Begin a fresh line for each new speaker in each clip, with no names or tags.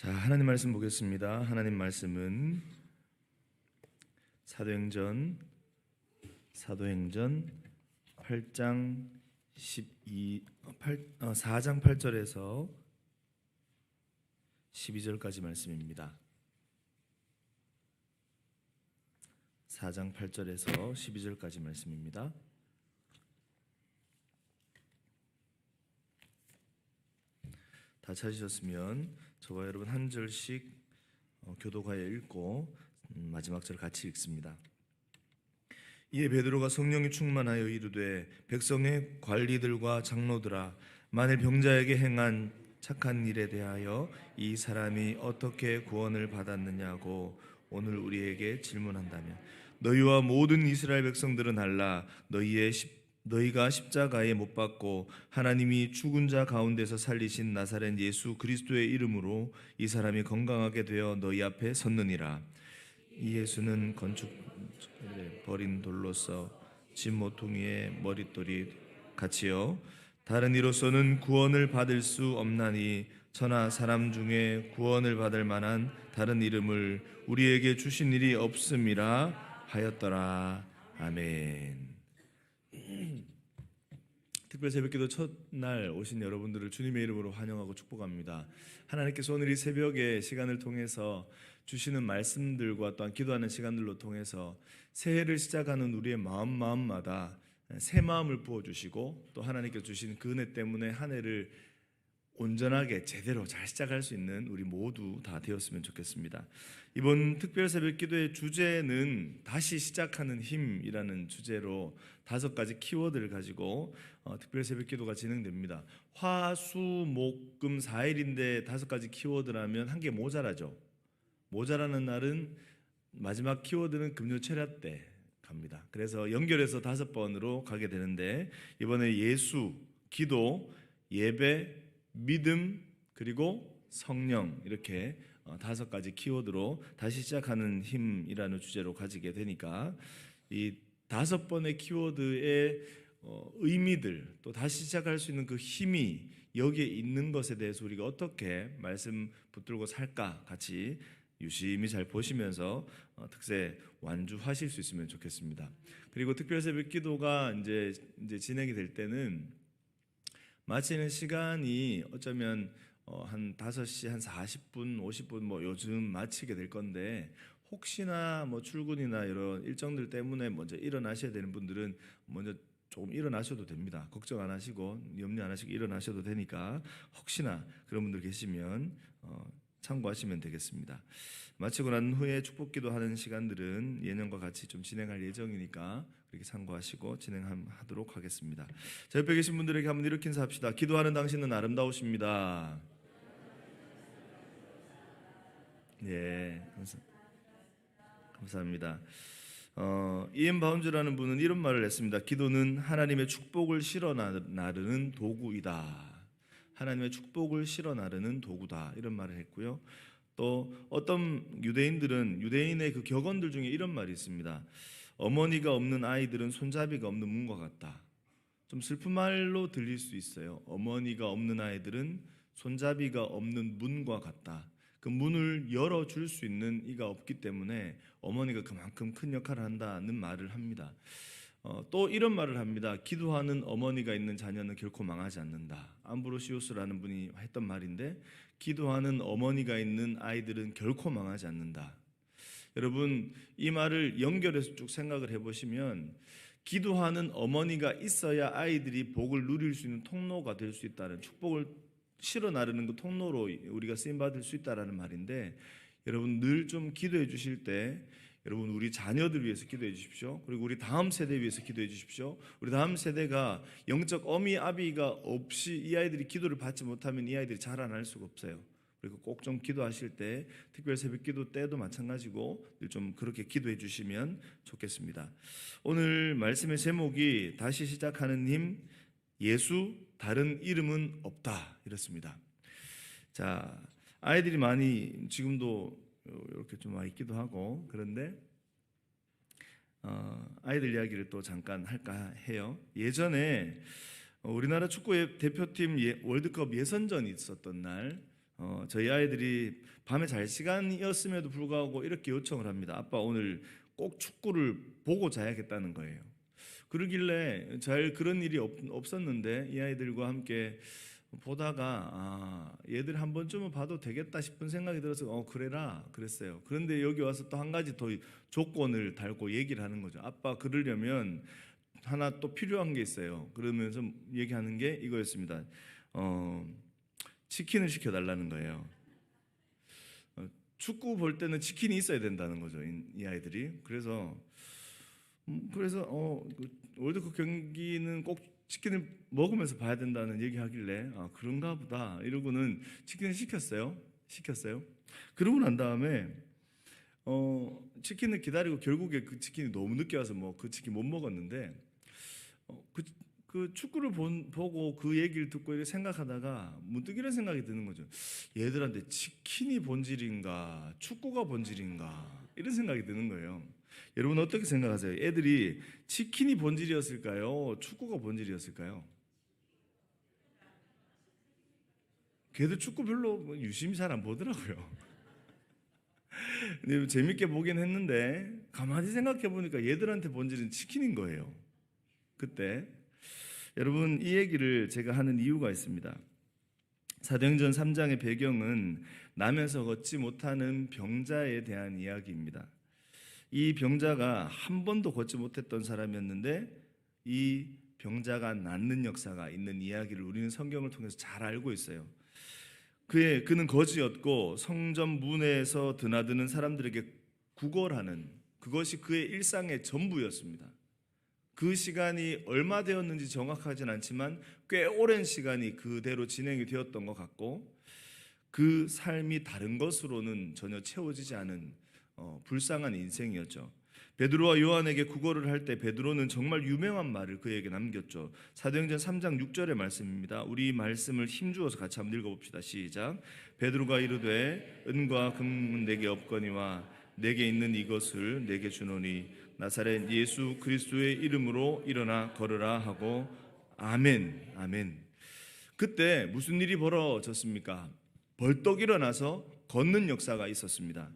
자, 하나님 말씀 보겠습니다. 하나님 말씀은 사도행전 사도행전 8장 12 8 어, 4장 8절에서 12절까지 말씀입니다. 4장 8절에서 12절까지 말씀입니다. 다 찾으셨으면 저와 여러분 한 절씩 어, 교도가에 읽고 음, 마지막 절 같이 읽습니다. 이에 베드로가 성령이 충만하여 이르되 백성의 관리들과 장로들아 만일 병자에게 행한 착한 일에 대하여 이 사람이 어떻게 구원을 받았느냐고 오늘 우리에게 질문한다면 너희와 모든 이스라엘 백성들은 알라 너희의 십- 너희가 십자가에 못 박고 하나님이 죽은 자 가운데서 살리신 나사렛 예수 그리스도의 이름으로 이 사람이 건강하게 되어 너희 앞에 섰느니라. 이 예수는 건축 버린 돌로서 집 모퉁이의 머릿돌이 같이요. 다른 이로서는 구원을 받을 수 없나니 천하 사람 중에 구원을 받을 만한 다른 이름을 우리에게 주신 일이 없음이라 하였더라. 아멘. 특별 새벽기도 첫날 오신 여러분들을 주님의 이름으로 환영하고 축복합니다. 하나님께서 오늘 이 새벽에 시간을 통해서 주시는 말씀들과 또한 기도하는 시간들로 통해서 새해를 시작하는 우리의 마음 마음마다 새 마음을 부어 주시고 또 하나님께서 주신 그 은혜 때문에 한 해를 온전하게 제대로 잘 시작할 수 있는 우리 모두 다 되었으면 좋겠습니다. 이번 특별 새벽 기도의 주제는 다시 시작하는 힘이라는 주제로 다섯 가지 키워드를 가지고 어, 특별 새벽 기도가 진행됩니다. 화, 수, 목, 금 4일인데 다섯 가지 키워드라면 한 개 모자라죠. 모자라는 날은 마지막 키워드는 금요 철야 때 갑니다. 그래서 연결해서 다섯 번으로 가게 되는데 이번에 예수, 기도, 예배, 믿음 그리고 성령 이렇게 어, 다섯 가지 키워드로 다시 시작하는 힘이라는 주제로 가지게 되니까 이 다섯 번의 키워드의 어, 의미들 또 다시 시작할 수 있는 그 힘이 여기에 있는 것에 대해서 우리가 어떻게 말씀 붙들고 살까 같이 유심히 잘 보시면서 어, 특세 완주하실 수 있으면 좋겠습니다. 그리고 특별 새벽 기도가 이제 이제 진행이 될 때는 마치는 시간이 어쩌면 어, 한 5시 한 40분, 50분 뭐 요즘 마치게 될 건데 혹시나 뭐 출근이나 이런 일정들 때문에 먼저 일어나셔야 되는 분들은 먼저 조금 일어나셔도 됩니다. 걱정 안 하시고 염려 안 하시고 일어나셔도 되니까 혹시나 그런 분들 계시면 어, 참고하시면 되겠습니다. 마치고 난 후에 축복기도 하는 시간들은 예년과 같이 좀 진행할 예정이니까 그렇게 참고하시고 진행하도록 하겠습니다. 자, 옆에 계신 분들에게 한번 이렇게 인사합시다. 기도하는 당신은 아름다우십니다. 예, 감사, 감사합니다. 어, 이엠 바운즈라는 분은 이런 말을 했습니다. 기도는 하나님의 축복을 실어 나르는 도구이다. 하나님의 축복을 실어 나르는 도구다. 이런 말을 했고요. 또 어떤 유대인들은 유대인의 그 격언들 중에 이런 말이 있습니다. 어머니가 없는 아이들은 손잡이가 없는 문과 같다. 좀 슬픈 말로 들릴 수 있어요. 어머니가 없는 아이들은 손잡이가 없는 문과 같다. 그 문을 열어줄 수 있는 이가 없기 때문에 어머니가 그만큼 큰 역할을 한다는 말을 합니다. 어, 또 이런 말을 합니다. 기도하는 어머니가 있는 자녀는 결코 망하지 않는다. 암브로시오스라는 분이 했던 말인데 기도하는 어머니가 있는 아이들은 결코 망하지 않는다. 여러분 이 말을 연결해서 쭉 생각을 해보시면 기도하는 어머니가 있어야 아이들이 복을 누릴 수 있는 통로가 될 수 있다는 축복을 실어 나르는 그 통로로 우리가 쓰임 받을 수 있다라는 말인데 여러분 늘 좀 기도해 주실 때 여러분 우리 자녀들 위해서 기도해 주십시오. 그리고 우리 다음 세대 위해서 기도해 주십시오. 우리 다음 세대가 영적 어미 아비가 없이 이 아이들이 기도를 받지 못하면 이 아이들이 자라날 수가 없어요. 그리고 꼭 좀 기도하실 때 특별 새벽 기도 때도 마찬가지고 늘좀 그렇게 기도해 주시면 좋겠습니다. 오늘 말씀의 제목이 다시 시작하는 힘 예수 다른 이름은 없다 이렇습니다. 자 아이들이 많이 지금도 이렇게 좀 와 있기도 하고 그런데 어, 아이들 이야기를 또 잠깐 할까 해요. 예전에 우리나라 축구 대표팀 예, 월드컵 예선전이 있었던 날 어, 저희 아이들이 밤에 잘 시간이었음에도 불구하고 이렇게 요청을 합니다. 아빠 오늘 꼭 축구를 보고 자야겠다는 거예요. 그러길래 잘 그런 일이 없, 없었는데 이 아이들과 함께 보다가 아 얘들 한 번쯤은 봐도 되겠다 싶은 생각이 들어서 어 그래라 그랬어요. 그런데 여기 와서 또 한 가지 더 조건을 달고 얘기를 하는 거죠. 아빠 그러려면 하나 또 필요한 게 있어요. 그러면서 얘기하는 게 이거였습니다. 어 치킨을 시켜 달라는 거예요. 어, 축구 볼 때는 치킨이 있어야 된다는 거죠. 이, 이 아이들이. 그래서 음, 그래서 어그 월드컵 경기는 꼭 치킨을 먹으면서 봐야 된다는 얘기하길래 아 그런가 보다 이러고는 치킨을 시켰어요. 시켰어요. 그러고 난 다음에 어 치킨을 기다리고 결국에 그 치킨이 너무 늦게 와서 뭐 그 치킨 못 먹었는데 어, 그, 그 축구를 본, 보고 그 얘기를 듣고 이렇게 생각하다가 문득 이런 생각이 드는 거죠. 얘들한테 치킨이 본질인가 축구가 본질인가 이런 생각이 드는 거예요. 여러분 어떻게 생각하세요? 애들이 치킨이 본질이었을까요? 축구가 본질이었을까요? 걔들 축구 별로 뭐 유심히 잘 안 보더라고요. 근데 재밌게 보긴 했는데 가만히 생각해 보니까 얘들한테 본질은 치킨인 거예요. 그때 여러분 이 얘기를 제가 하는 이유가 있습니다. 사도행전 3장의 배경은 남에서 걷지 못하는 병자에 대한 이야기입니다. 이 병자가 한 번도 걷지 못했던 사람이었는데 이 병자가 낫는 역사가 있는 이야기를 우리는 성경을 통해서 잘 알고 있어요. 그의 그는 거지였고 성전 문에서 드나드는 사람들에게 구걸하는 그것이 그의 일상의 전부였습니다. 그 시간이 얼마 되었는지 정확하진 않지만 꽤 오랜 시간이 그대로 진행이 되었던 것 같고 그 삶이 다른 것으로는 전혀 채워지지 않은 어, 불쌍한 인생이었죠. 베드로와 요한에게 구걸을 할때 베드로는 정말 유명한 말을 그에게 남겼죠. 사도행전 3장 6절의 말씀입니다. 우리 말씀을 힘주어서 같이 한번 읽어봅시다. 시작. 베드로가 이르되 은과 금은 내게 없거니와 내게 있는 이것을 내게 주노니 나사렛 예수 그리스도의 이름으로 일어나 걸으라 하고 아멘 아멘. 그때 무슨 일이 벌어졌습니까? 벌떡 일어나서 걷는 역사가 있었습니다.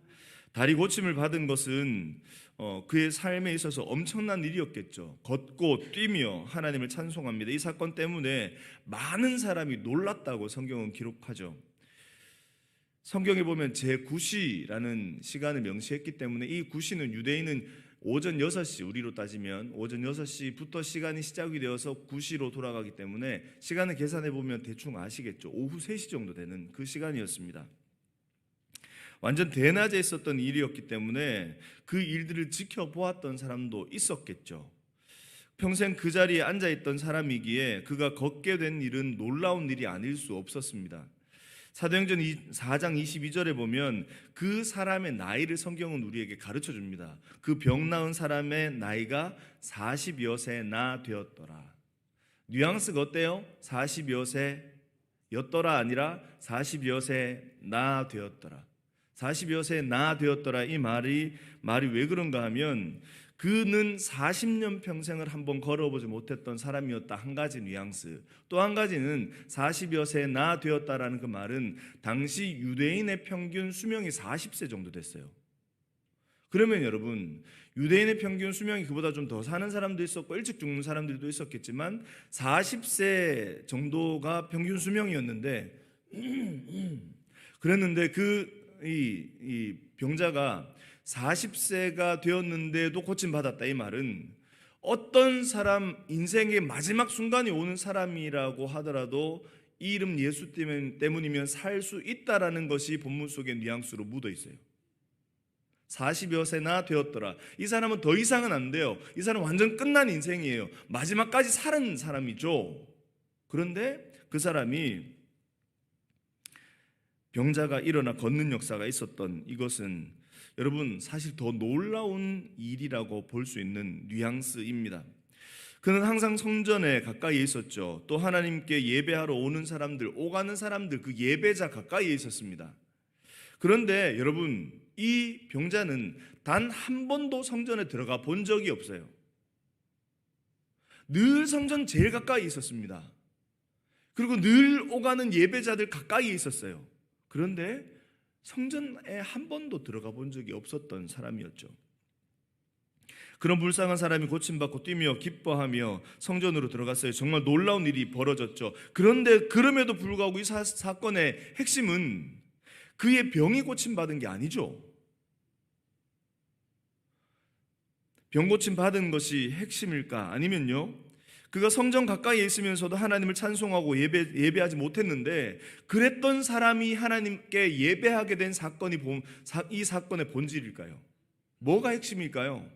다리 고침을 받은 것은 어, 그의 삶에 있어서 엄청난 일이었겠죠. 걷고 뛰며 하나님을 찬송합니다. 이 사건 때문에 많은 사람이 놀랐다고 성경은 기록하죠. 성경에 보면 제9시라는 시간을 명시했기 때문에 이 9시는 유대인은 오전 6시 우리로 따지면 오전 6시부터 시간이 시작이 되어서 9시로 돌아가기 때문에 시간을 계산해 보면 대충 아시겠죠. 오후 3시 정도 되는 그 시간이었습니다. 완전 대낮에 있었던 일이었기 때문에 그 일들을 지켜보았던 사람도 있었겠죠. 평생 그 자리에 앉아 있던 사람이기에 그가 걷게 된 일은 놀라운 일이 아닐 수 없었습니다. 사도행전 4장 22절에 보면 그 사람의 나이를 성경은 우리에게 가르쳐 줍니다. 그 병 나은 사람의 나이가 40여 세나 되었더라. 뉘앙스가 어때요? 40여 세였더라 아니라 40여 세나 되었더라. 40여 세나 되었더라 이 말이 말이 왜 그런가 하면 그는 40년 평생을 한번 걸어보지 못했던 사람이었다. 한 가지 뉘앙스. 또 한 가지는 40여 세나 되었다라는 그 말은 당시 유대인의 평균 수명이 40세 정도 됐어요. 그러면 여러분 유대인의 평균 수명이 그보다 좀 더 사는 사람도 있었고 일찍 죽는 사람들도 있었겠지만 40세 정도가 평균 수명이었는데 그랬는데 그 이, 이 병자가 40세가 되었는데도 고침 받았다 이 말은 어떤 사람 인생의 마지막 순간이 오는 사람이라고 하더라도 이 이름 예수 때문이면 살 수 있다라는 것이 본문 속에 뉘앙스로 묻어 있어요. 40여 세나 되었더라. 이 사람은 더 이상은 안 돼요. 이 사람은 완전 끝난 인생이에요. 마지막까지 살은 사람이죠. 그런데 그 사람이 병자가 일어나 걷는 역사가 있었던 이것은 여러분 사실 더 놀라운 일이라고 볼 수 있는 뉘앙스입니다. 그는 항상 성전에 가까이에 있었죠. 또 하나님께 예배하러 오는 사람들, 오가는 사람들, 그 예배자 가까이에 있었습니다. 그런데 여러분, 이 병자는 단 한 번도 성전에 들어가 본 적이 없어요. 늘 성전 제일 가까이 있었습니다. 그리고 늘 오가는 예배자들 가까이에 있었어요. 그런데 성전에 한 번도 들어가 본 적이 없었던 사람이었죠. 그런 불쌍한 사람이 고침받고 뛰며 기뻐하며 성전으로 들어갔어요. 정말 놀라운 일이 벌어졌죠. 그런데 그럼에도 불구하고 이 사, 사건의 핵심은 그의 병이 고침받은 게 아니죠. 병 고침 받은 것이 핵심일까? 아니면요? 그가 성전 가까이에 있으면서도 하나님을 찬송하고 예배, 예배하지 못했는데 그랬던 사람이 하나님께 예배하게 된 사건이 이 사건의 본질일까요? 뭐가 핵심일까요?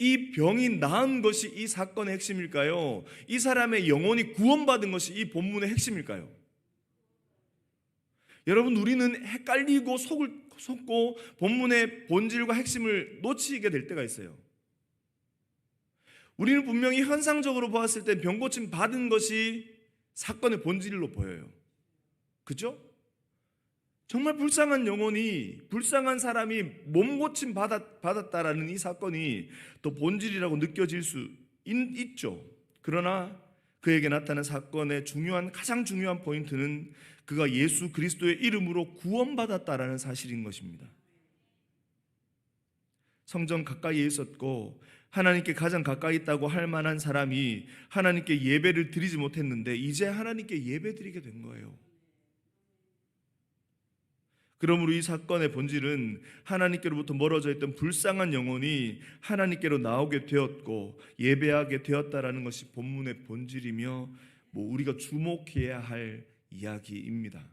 이 병이 나은 것이 이 사건의 핵심일까요? 이 사람의 영혼이 구원받은 것이 이 본문의 핵심일까요? 여러분 우리는 헷갈리고 속을 속고 본문의 본질과 핵심을 놓치게 될 때가 있어요. 우리는 분명히 현상적으로 보았을 때 병고침 받은 것이 사건의 본질로 보여요. 그죠? 정말 불쌍한 영혼이 불쌍한 사람이 몸고침 받았, 받았다라는 이 사건이 또 본질이라고 느껴질 수 있, 죠 그러나 그에게 나타난 사건의 중요한 가장 중요한 포인트는 그가 예수 그리스도의 이름으로 구원받았다라는 사실인 것입니다. 성전 가까이에 있었고 하나님께 가장 가까이 있다고 할 만한 사람이 하나님께 예배를 드리지 못했는데 이제 하나님께 예배 드리게 된 거예요. 그러므로 이 사건의 본질은 하나님께로부터 멀어져 있던 불쌍한 영혼이 하나님께로 나오게 되었고 예배하게 되었다라는 것이 본문의 본질이며 뭐 우리가 주목해야 할 이야기입니다.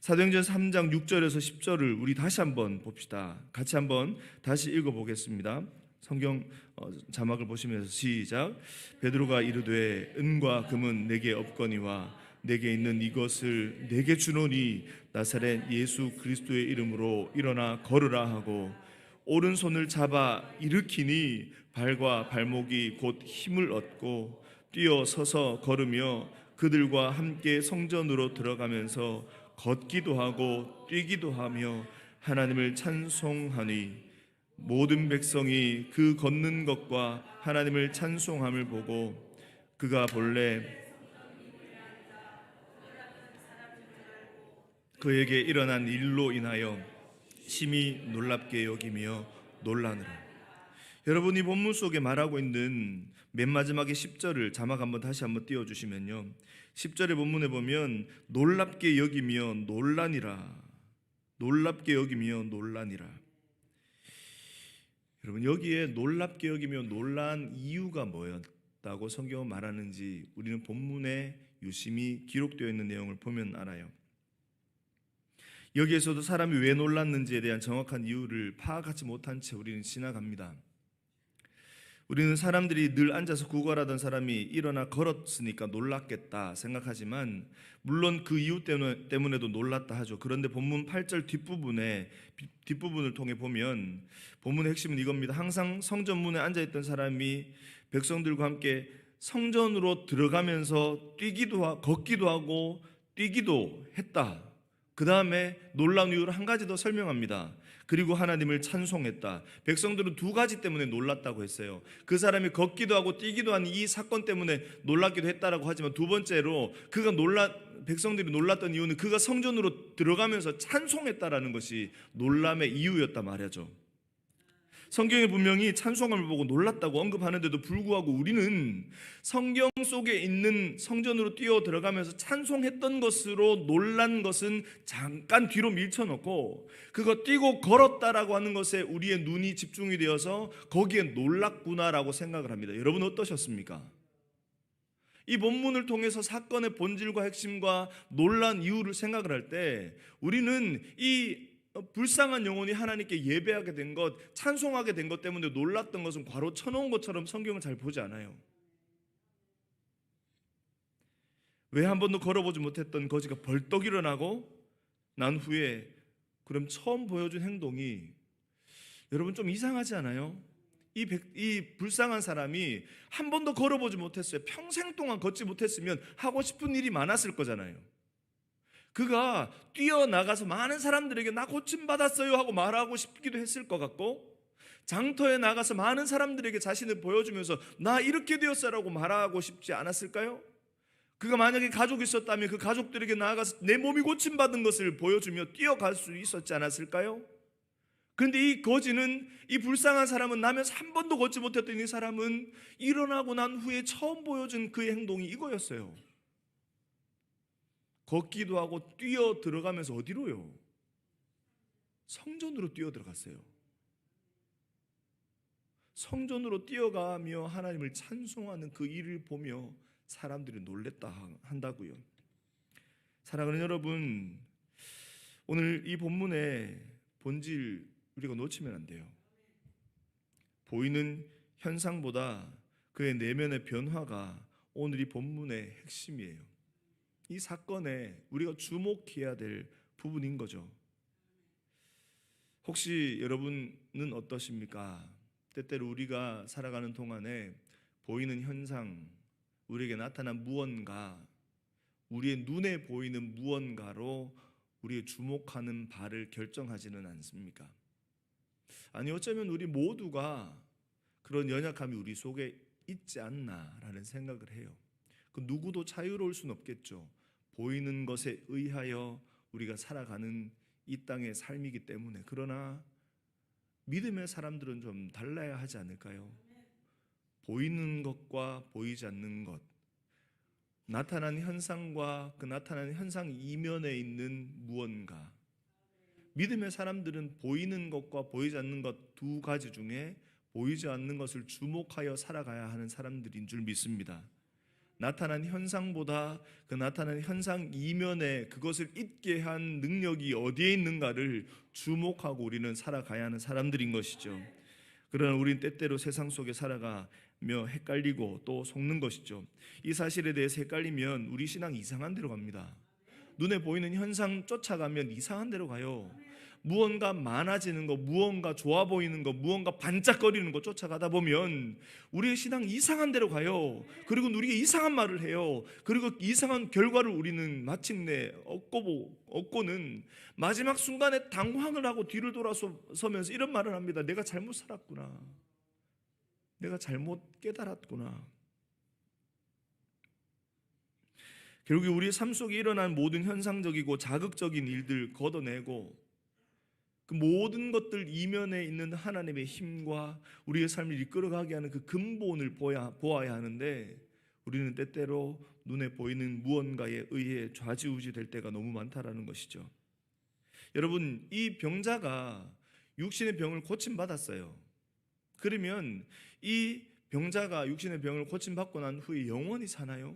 사도행전 3장 6절에서 10절을 우리 다시 한번 봅시다. 같이 한번 다시 읽어 보겠습니다. 성경 어, 자막을 보시면서 시작. 베드로가 이르되 은과 금은 내게 없거니와 내게 있는 이것을 내게 주노니 나사렛 예수 그리스도의 이름으로 일어나 걸으라 하고 오른손을 잡아 일으키니 발과 발목이 곧 힘을 얻고 뛰어 서서 걸으며 그들과 함께 성전으로 들어가면서 걷기도 하고 뛰기도 하며 하나님을 찬송하니 모든 백성이 그 걷는 것과 하나님을 찬송함을 보고 그가 본래 그에게 일어난 일로 인하여 심히 놀랍게 여기며 놀라느라. 여러분 이 본문 속에 말하고 있는 맨 마지막에 10절을 자막 한번 다시 한번 띄워 주시면요. 10절의 본문에 보면 놀랍게 여기며 놀라니라. 놀랍게 여기며 놀라니라. 여러분 여기에 놀랍게 여기며 놀란 이유가 뭐였다고 성경은 말하는지 우리는 본문에 유심히 기록되어 있는 내용을 보면 알아요. 여기에서도 사람이 왜 놀랐는지에 대한 정확한 이유를 파악하지 못한 채 우리는 지나갑니다. 우리는 사람들이 늘 앉아서 구걸하던 사람이 일어나 걸었으니까 놀랐겠다 생각하지만 물론 그 이유 때문에, 때문에 도 놀랐다 하죠. 그런데 본문 8절 뒷부분에 뒷부분을 통해 보면 본문의 핵심은 이겁니다. 항상 성전문에 앉아 있던 사람이 백성들과 함께 성전으로 들어가면서 뛰기도 하, 걷기도 하고 뛰기도 했다. 그 다음에 놀라운 이유를 한 가지 더 설명합니다. 그리고 하나님을 찬송했다. 백성들은 두 가지 때문에 놀랐다고 했어요. 그 사람이 걷기도 하고 뛰기도 한이 사건 때문에 놀랐기도 했다라고 하지만 두 번째로 그가 놀라 백성들이 놀랐던 이유는 그가 성전으로 들어가면서 찬송했다라는 것이 놀람의 이유였다 말이죠. 성경에 분명히 찬송함을 보고 놀랐다고 언급하는데도 불구하고 우리는 성경 속에 있는 성전으로 뛰어 들어가면서 찬송했던 것으로 놀란 것은 잠깐 뒤로 밀쳐놓고 그거 뛰고 걸었다라고 하는 것에 우리의 눈이 집중이 되어서 거기에 놀랐구나라고 생각을 합니다. 여러분 어떠셨습니까? 이 본문을 통해서 사건의 본질과 핵심과 놀란 이유를 생각을 할 때 우리는 이 불쌍한 영혼이 하나님께 예배하게 된 것, 찬송하게 된 것 때문에 놀랐던 것은 과로 쳐놓은 것처럼 성경은 잘 보지 않아요. 왜 한 번도 걸어보지 못했던 거지가 벌떡 일어나고 난 후에 그럼 처음 보여준 행동이 여러분 좀 이상하지 않아요? 이, 백, 이 불쌍한 사람이 한 번도 걸어보지 못했어요. 평생 동안 걷지 못했으면 하고 싶은 일이 많았을 거잖아요. 그가 뛰어나가서 많은 사람들에게 나 고침 받았어요 하고 말하고 싶기도 했을 것 같고 장터에 나가서 많은 사람들에게 자신을 보여주면서 나 이렇게 되었어라고 말하고 싶지 않았을까요? 그가 만약에 가족이 있었다면 그 가족들에게 나아가서 내 몸이 고침받은 것을 보여주며 뛰어갈 수 있었지 않았을까요? 그런데 이 거지는 이 불쌍한 사람은 나면서 한 번도 걷지 못했던 이 사람은 일어나고 난 후에 처음 보여준 그의 행동이 이거였어요. 걷기도 하고 뛰어 들어가면서 어디로요? 성전으로 뛰어 들어갔어요. 성전으로 뛰어가며 하나님을 찬송하는 그 일을 보며 사람들이 놀랬다 한다고요. 사랑하는 여러분, 오늘 이 본문의 본질 우리가 놓치면 안 돼요. 보이는 현상보다 그의 내면의 변화가 오늘 이 본문의 핵심이에요. 이 사건에 우리가 주목해야 될 부분인 거죠. 혹시 여러분은 어떠십니까? 때때로 우리가 살아가는 동안에 보이는 현상, 우리에게 나타난 무언가, 우리의 눈에 보이는 무언가로 우리의 주목하는 바를 결정하지는 않습니까? 아니 어쩌면 우리 모두가 그런 연약함이 우리 속에 있지 않나라는 생각을 해요. 그 누구도 자유로울 수는 없겠죠. 보이는 것에 의하여 우리가 살아가는 이 땅의 삶이기 때문에 그러나 믿음의 사람들은 좀 달라야 하지 않을까요? 보이는 것과 보이지 않는 것 나타난 현상과 그 나타나는 현상 이면에 있는 무언가 믿음의 사람들은 보이는 것과 보이지 않는 것 두 가지 중에 보이지 않는 것을 주목하여 살아가야 하는 사람들인 줄 믿습니다. 나타난 현상보다 그 나타난 현상 이면에 그것을 잊게 한 능력이 어디에 있는가를 주목하고 우리는 살아가야 하는 사람들인 것이죠. 그러나 우리는 때때로 세상 속에 살아가며 헷갈리고 또 속는 것이죠. 이 사실에 대해서 헷갈리면 우리 신앙 이상한 데로 갑니다. 눈에 보이는 현상 쫓아가면 이상한 데로 가요. 무언가 많아지는 거, 무언가 좋아 보이는 거, 무언가 반짝거리는 거 쫓아가다 보면 우리의 신앙 이상한 데로 가요. 그리고 우리가 이상한 말을 해요. 그리고 이상한 결과를 우리는 마침내 얻고 얻고는 마지막 순간에 당황을 하고 뒤를 돌아서면서 이런 말을 합니다. 내가 잘못 살았구나. 내가 잘못 깨달았구나. 결국 우리 삶 속에 일어난 모든 현상적이고 자극적인 일들 걷어내고 그 모든 것들 이면에 있는 하나님의 힘과 우리의 삶을 이끌어가게 하는 그 근본을 보야, 보아야 하는데 우리는 때때로 눈에 보이는 무언가에 의해 좌지우지 될 때가 너무 많다라는 것이죠. 여러분, 이 병자가 육신의 병을 고침받았어요. 그러면 이 병자가 육신의 병을 고침받고 난 후에 영원히 사나요?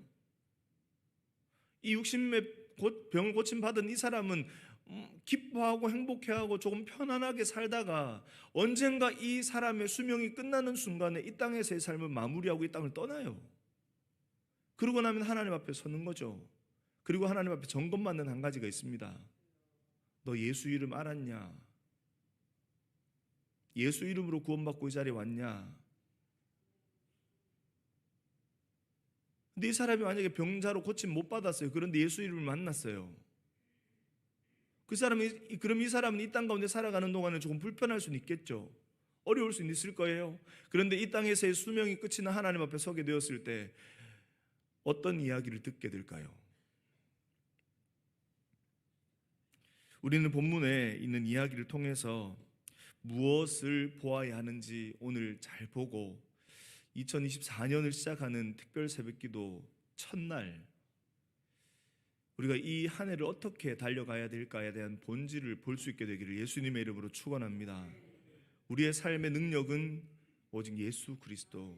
이 육신의 병을 고침받은 이 사람은 음, 기뻐하고 행복해하고 조금 편안하게 살다가 언젠가 이 사람의 수명이 끝나는 순간에 이 땅에서의 삶을 마무리하고 이 땅을 떠나요. 그러고 나면 하나님 앞에 서는 거죠. 그리고 하나님 앞에 점검받는 한 가지가 있습니다. 너 예수 이름 알았냐? 예수 이름으로 구원받고 이 자리에 왔냐? 근데 이 사람이 만약에 병자로 고침 못 받았어요. 그런데 예수 이름을 만났어요. 그 사람이 그럼 이 사람은 이 땅 가운데 살아가는 동안은 조금 불편할 수는 있겠죠. 어려울 수는 있을 거예요. 그런데 이 땅에서의 수명이 끝이 나 하나님 앞에 서게 되었을 때 어떤 이야기를 듣게 될까요? 우리는 본문에 있는 이야기를 통해서 무엇을 보아야 하는지 오늘 잘 보고 2024년을 시작하는 특별 새벽 기도 첫날 우리가 이 한 해를 어떻게 달려가야 될까에 대한 본질을 볼 수 있게 되기를 예수님의 이름으로 축원합니다. 우리의 삶의 능력은 오직 예수 그리스도.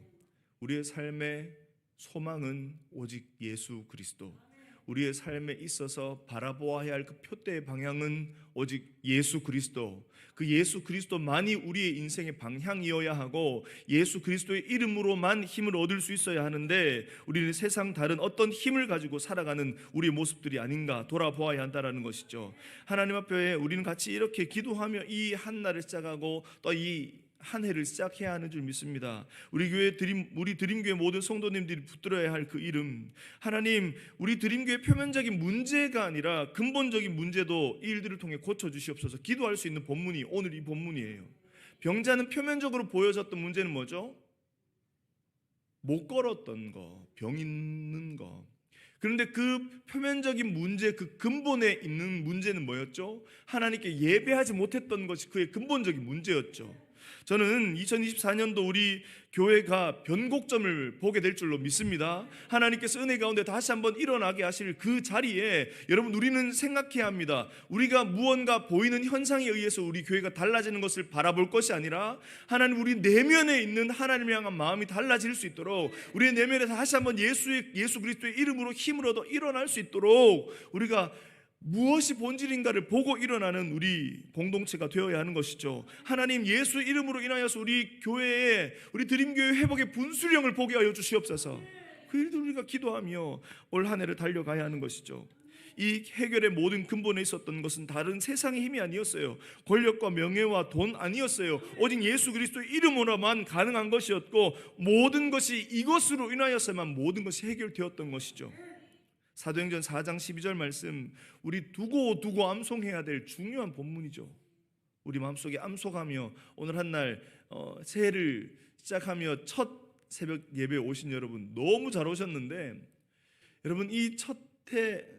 우리의 삶의 소망은 오직 예수 그리스도. 우리의 삶에 있어서 바라보아야 할 그 표대의 방향은 오직 예수 그리스도. 그 예수 그리스도만이 우리의 인생의 방향이어야 하고 예수 그리스도의 이름으로만 힘을 얻을 수 있어야 하는데 우리는 세상 다른 어떤 힘을 가지고 살아가는 우리의 모습들이 아닌가 돌아보아야 한다라는 것이죠. 하나님 앞에 우리는 같이 이렇게 기도하며 이 한 날을 시작하고 또이 한 해를 시작해야 하는 줄 믿습니다. 우리 교회 드림 우리 드림교회 모든 성도님들이 붙들어야 할 그 이름. 하나님, 우리 드림교회 표면적인 문제가 아니라 근본적인 문제도 이 일들을 통해 고쳐 주시옵소서. 기도할 수 있는 본문이 오늘 이 본문이에요. 병자는 표면적으로 보여졌던 문제는 뭐죠? 못 걸었던 거, 병 있는 거. 그런데 그 표면적인 문제, 그 근본에 있는 문제는 뭐였죠? 하나님께 예배하지 못했던 것이 그의 근본적인 문제였죠. 저는 2024년도 우리 교회가 변곡점을 보게 될 줄로 믿습니다. 하나님께서 은혜 가운데 다시 한번 일어나게 하실 그 자리에 여러분 우리는 생각해야 합니다. 우리가 무언가 보이는 현상에 의해서 우리 교회가 달라지는 것을 바라볼 것이 아니라 하나님 우리 내면에 있는 하나님을 향한 마음이 달라질 수 있도록 우리의 내면에 다시 한번 예수의 예수 그리스도의 이름으로 힘을 얻어 일어날 수 있도록 우리가 무엇이 본질인가를 보고 일어나는 우리 공동체가 되어야 하는 것이죠. 하나님 예수 이름으로 인하여서 우리 교회에 우리 드림교회 회복의 분수령을 보게 하여 주시옵소서. 그 일들 우리가 기도하며 올 한 해를 달려가야 하는 것이죠. 이 해결의 모든 근본에 있었던 것은 다른 세상의 힘이 아니었어요. 권력과 명예와 돈 아니었어요. 오직 예수 그리스도의 이름으로만 가능한 것이었고 모든 것이 이것으로 인하여서만 모든 것이 해결되었던 것이죠. 사도행전 4장 12절 말씀 우리 두고 두고 암송해야 될 중요한 본문이죠. 우리 마음속에 암송하며 오늘 한날 어, 새해를 시작하며 첫 새벽 예배 오신 여러분 너무 잘 오셨는데 여러분 이 첫해 첫 어,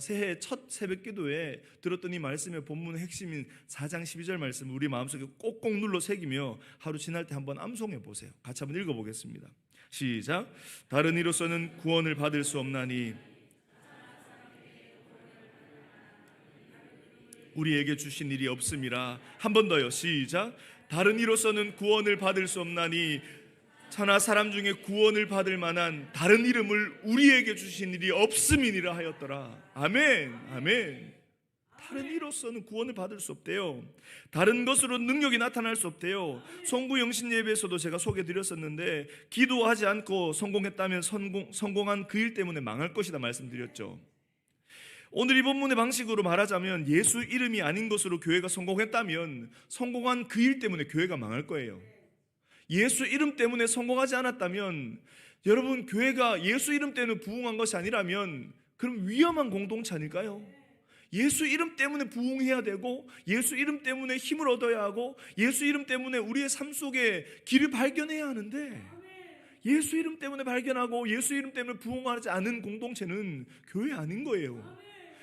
새해 첫 새벽 기도에 들었던 이 말씀의 본문의 핵심인 4장 12절 말씀 우리 마음속에 꼭꼭 눌러 새기며 하루 지날 때 한번 암송해 보세요. 같이 한번 읽어 보겠습니다. 시작. 다른 이로서는 구원을 받을 수 없나니 우리에게 주신 일이 없음이라. 한 번 더요. 시작. 다른 이로서는 구원을 받을 수 없나니 천하 사람 중에 구원을 받을 만한 다른 이름을 우리에게 주신 일이 없음이니라 하였더라. 아멘. 아멘. 다른 이로서는 구원을 받을 수 없대요. 다른 것으로 능력이 나타날 수 없대요. 성부 영신 예배에서도 제가 소개 드렸었는데 기도하지 않고 성공했다면 성공, 성공한 그 일 때문에 망할 것이다 말씀드렸죠. 오늘 이 본문의 방식으로 말하자면 예수 이름이 아닌 것으로 교회가 성공했다면 성공한 그 일 때문에 교회가 망할 거예요. 예수 이름 때문에 성공하지 않았다면 여러분 교회가 예수 이름 때문에 부흥한 것이 아니라면 그럼 위험한 공동체 아닐까요? 예수 이름 때문에 부흥해야 되고 예수 이름 때문에 힘을 얻어야 하고 예수 이름 때문에 우리의 삶 속에 길을 발견해야 하는데 예수 이름 때문에 발견하고 예수 이름 때문에 부흥하지 않은 공동체는 교회 아닌 거예요.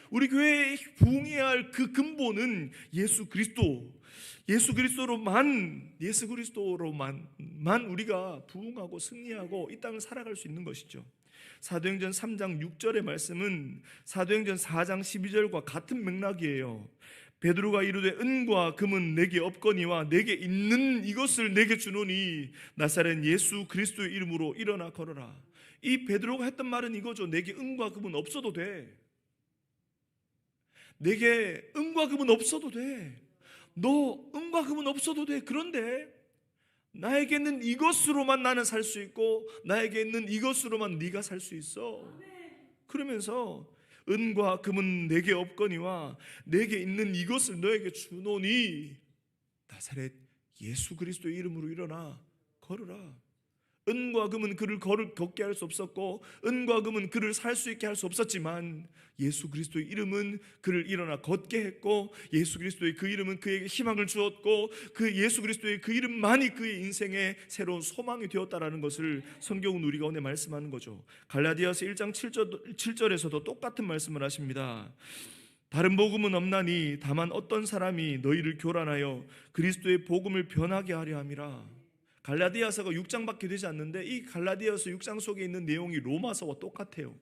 우리 교회에 부흥해야 할 그 근본은 예수 그리스도 예수 그리스도로만 예수 그리스도로만만 우리가 부흥하고 승리하고 이 땅을 살아갈 수 있는 것이죠. 사도행전 3장 6절의 말씀은 사도행전 4장 12절과 같은 맥락이에요. 베드로가 이르되 은과 금은 내게 없거니와 내게 있는 이것을 내게 주노니 나사렛 예수 그리스도의 이름으로 일어나 걸어라. 이 베드로가 했던 말은 이거죠. 내게 은과 금은 없어도 돼. 내게 은과 금은 없어도 돼. 너 은과 금은 없어도 돼. 그런데 나에게는 이것으로만 나는 살 수 있고 나에게 있는 이것으로만 네가 살 수 있어. 그러면서 은과 금은 내게 없거니와 내게 있는 이것을 너에게 주노니 나사렛 예수 그리스도의 이름으로 일어나 걸으라. 은과 금은 그를 걸을 걷게 할 수 없었고 은과 금은 그를 살 수 있게 할 수 없었지만 예수 그리스도의 이름은 그를 일어나 걷게 했고 예수 그리스도의 그 이름은 그에게 희망을 주었고 그 예수 그리스도의 그 이름만이 그의 인생의 새로운 소망이 되었다라는 것을 성경은 우리 가운데 말씀하는 거죠. 갈라디아서 1장 7절, 7절에서도 똑같은 말씀을 하십니다. 다른 복음은 없나니 다만 어떤 사람이 너희를 교란하여 그리스도의 복음을 변하게 하려 함이라. 갈라디아서가 6장밖에 되지 않는데 이 갈라디아서 6장 속에 있는 내용이 로마서와 똑같아요.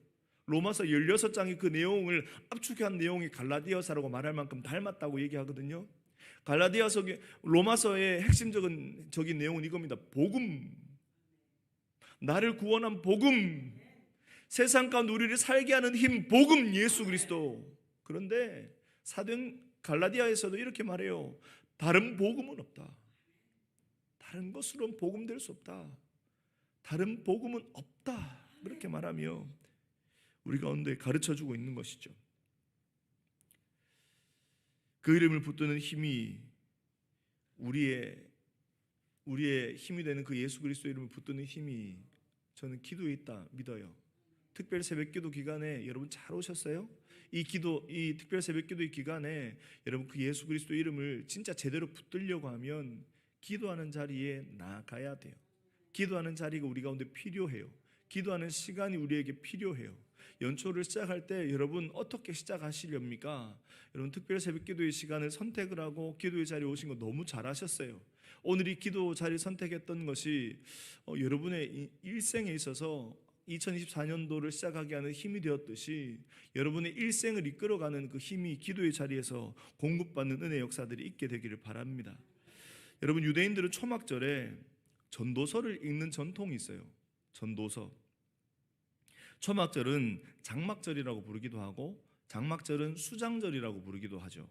로마서 16장이 그 내용을 압축한 내용이 갈라디아서라고 말할 만큼 닮았다고 얘기하거든요. 갈라디아서 로마서의 핵심적인 적인 내용은 이겁니다. 복음. 나를 구원한 복음. 세상 가운데 우리를 살게 하는 힘 복음 예수 그리스도. 그런데 사도행 갈라디아에서도 이렇게 말해요. 다른 복음은 없다. 다른 것으로는 복음 될 수 없다. 다른 복음은 없다. 그렇게 말하며 우리 가운데 가르쳐 주고 있는 것이죠. 그 이름을 붙드는 힘이 우리의 우리의 힘이 되는 그 예수 그리스도 이름을 붙드는 힘이 저는 기도에 있다 믿어요. 특별 새벽 기도 기간에 여러분 잘 오셨어요? 이 기도 이 특별 새벽 기도의 기간에 여러분 그 예수 그리스도 이름을 진짜 제대로 붙들려고 하면 기도하는 자리에 나가야 돼요. 기도하는 자리가 우리 가운데 필요해요. 기도하는 시간이 우리에게 필요해요. 연초를 시작할 때 여러분 어떻게 시작하시렵니까? 여러분 특별 새벽 기도의 시간을 선택을 하고 기도의 자리에 오신 거 너무 잘하셨어요. 오늘 이 기도 자리 선택했던 것이 어, 여러분의 이- 일생에 있어서 2024년도를 시작하게 하는 힘이 되었듯이 여러분의 일생을 이끌어가는 그 힘이 기도의 자리에서 공급받는 은혜 역사들이 있게 되기를 바랍니다. 여러분 유대인들은 초막절에 전도서를 읽는 전통이 있어요. 전도서. 초막절은 장막절이라고 부르기도 하고 장막절은 수장절이라고 부르기도 하죠.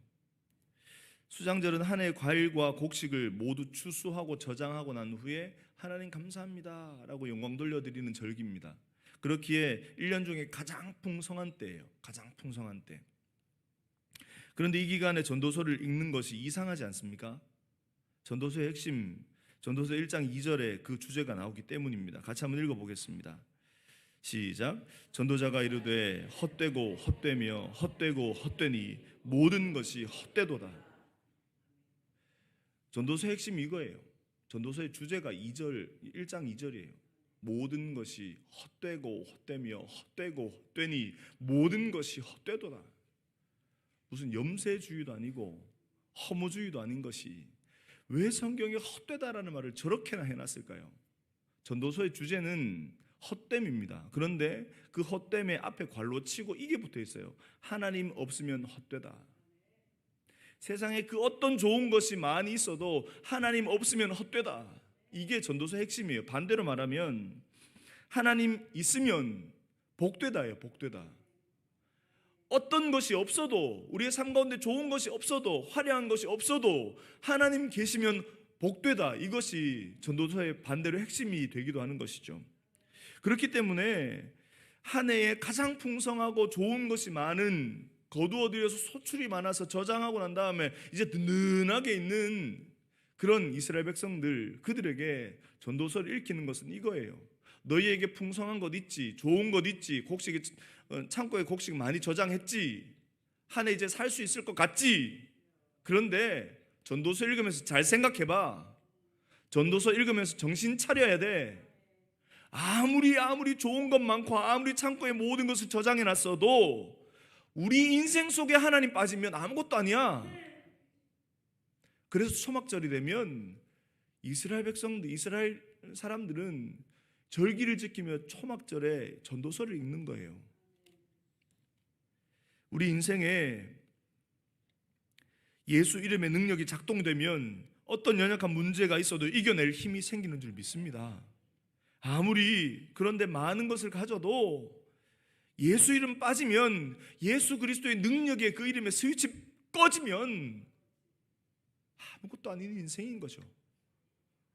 수장절은 한 해의 과일과 곡식을 모두 추수하고 저장하고 난 후에 하나님 감사합니다 라고 영광 돌려드리는 절기입니다. 그렇기에 1년 중에 가장 풍성한 때예요. 가장 풍성한 때. 그런데 이 기간에 전도서를 읽는 것이 이상하지 않습니까? 전도서의 핵심 전도서 1장 2절에 그 주제가 나오기 때문입니다. 같이 한번 읽어 보겠습니다. 시작. 전도자가 이르되 헛되고 헛되며 헛되고 헛되니 모든 것이 헛되도다. 전도서의 핵심이 이거예요. 전도서의 주제가 2절 1장 2절이에요. 모든 것이 헛되고 헛되며 헛되고 헛되니 모든 것이 헛되도다. 무슨 염세주의도 아니고 허무주의도 아닌 것이 왜 성경에 헛되다라는 말을 저렇게나 해놨을까요? 전도서의 주제는 헛됨입니다. 그런데 그 헛됨의 앞에 괄로 치고 이게 붙어 있어요. 하나님 없으면 헛되다. 세상에 그 어떤 좋은 것이 많이 있어도 하나님 없으면 헛되다. 이게 전도서 핵심이에요. 반대로 말하면 하나님 있으면 복되다예요. 복되다. 어떤 것이 없어도 우리의 삶 가운데 좋은 것이 없어도 화려한 것이 없어도 하나님 계시면 복되다. 이것이 전도서의 반대로 핵심이 되기도 하는 것이죠. 그렇기 때문에 한 해에 가장 풍성하고 좋은 것이 많은 거두어들여서 소출이 많아서 저장하고 난 다음에 이제 든든하게 있는 그런 이스라엘 백성들 그들에게 전도서를 읽히는 것은 이거예요. 너희에게 풍성한 것 있지, 좋은 것 있지, 곡식이 어, 창고에 곡식 많이 저장했지, 한 해 이제 살 수 있을 것 같지. 그런데 전도서 읽으면서 잘 생각해봐. 전도서 읽으면서 정신 차려야 돼. 아무리 아무리 좋은 것 많고 아무리 창고에 모든 것을 저장해 놨어도 우리 인생 속에 하나님 빠지면 아무것도 아니야. 그래서 초막절이 되면 이스라엘 백성들, 이스라엘 사람들은 절기를 지키며 초막절에 전도서를 읽는 거예요. 우리 인생에 예수 이름의 능력이 작동되면 어떤 연약한 문제가 있어도 이겨낼 힘이 생기는 줄 믿습니다. 아무리 그런데 많은 것을 가져도 예수 이름 빠지면 예수 그리스도의 능력에 그 이름의 스위치 꺼지면 아무것도 아닌 인생인 거죠.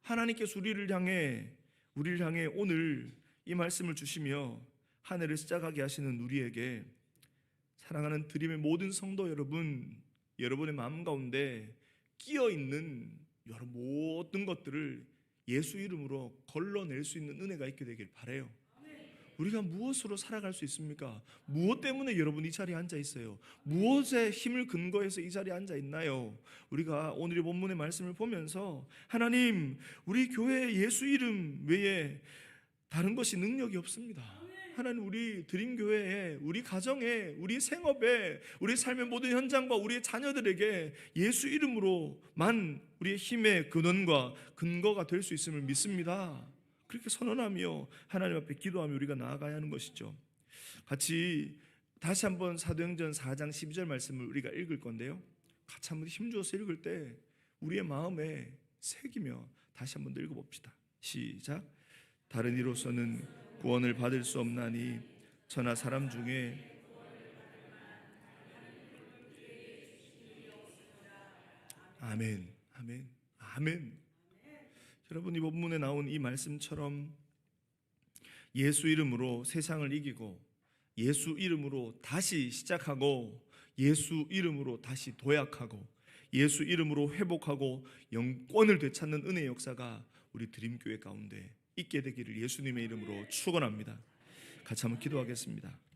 하나님께서 우리를 향해 우리를 향해 오늘 이 말씀을 주시며 한 해를 시작하게 하시는 우리에게 사랑하는 드림의 모든 성도 여러분, 여러분의 마음 가운데 끼어 있는 여러 모든 것들을 예수 이름으로 걸러낼 수 있는 은혜가 있게 되길 바래요. 우리가 무엇으로 살아갈 수 있습니까? 무엇 때문에 여러분 이 자리에 앉아 있어요? 무엇에 힘을 근거해서 이 자리에 앉아 있나요? 우리가 오늘의 본문의 말씀을 보면서 하나님, 우리 교회 예수 이름 외에 다른 것이 능력이 없습니다. 하나님 우리 드림 교회에 우리 가정에 우리 생업에 우리 삶의 모든 현장과 우리의 자녀들에게 예수 이름으로만 우리의 힘의 근원과 근거가 될 수 있음을 믿습니다. 그렇게 선언하며 하나님 앞에 기도하며 우리가 나아가야 하는 것이죠. 같이 다시 한번 사도행전 4장 12절 말씀을 우리가 읽을 건데요. 같이 한번 힘주어서 읽을 때 우리의 마음에 새기며 다시 한번 더 읽어봅시다. 시작. 다른 이로서는 구원을 받을 수 없나니 천하 사람 중에 아멘, 아멘, 아멘. 여러분 이 본문에 나온 이 말씀처럼 예수 이름으로 세상을 이기고 예수 이름으로 다시 시작하고 예수 이름으로 다시 도약하고 예수 이름으로 회복하고 영권을 되찾는 은혜 역사가 우리 드림교회 가운데 있게 되기를 예수님의 이름으로 축원합니다. 같이 한번 기도하겠습니다.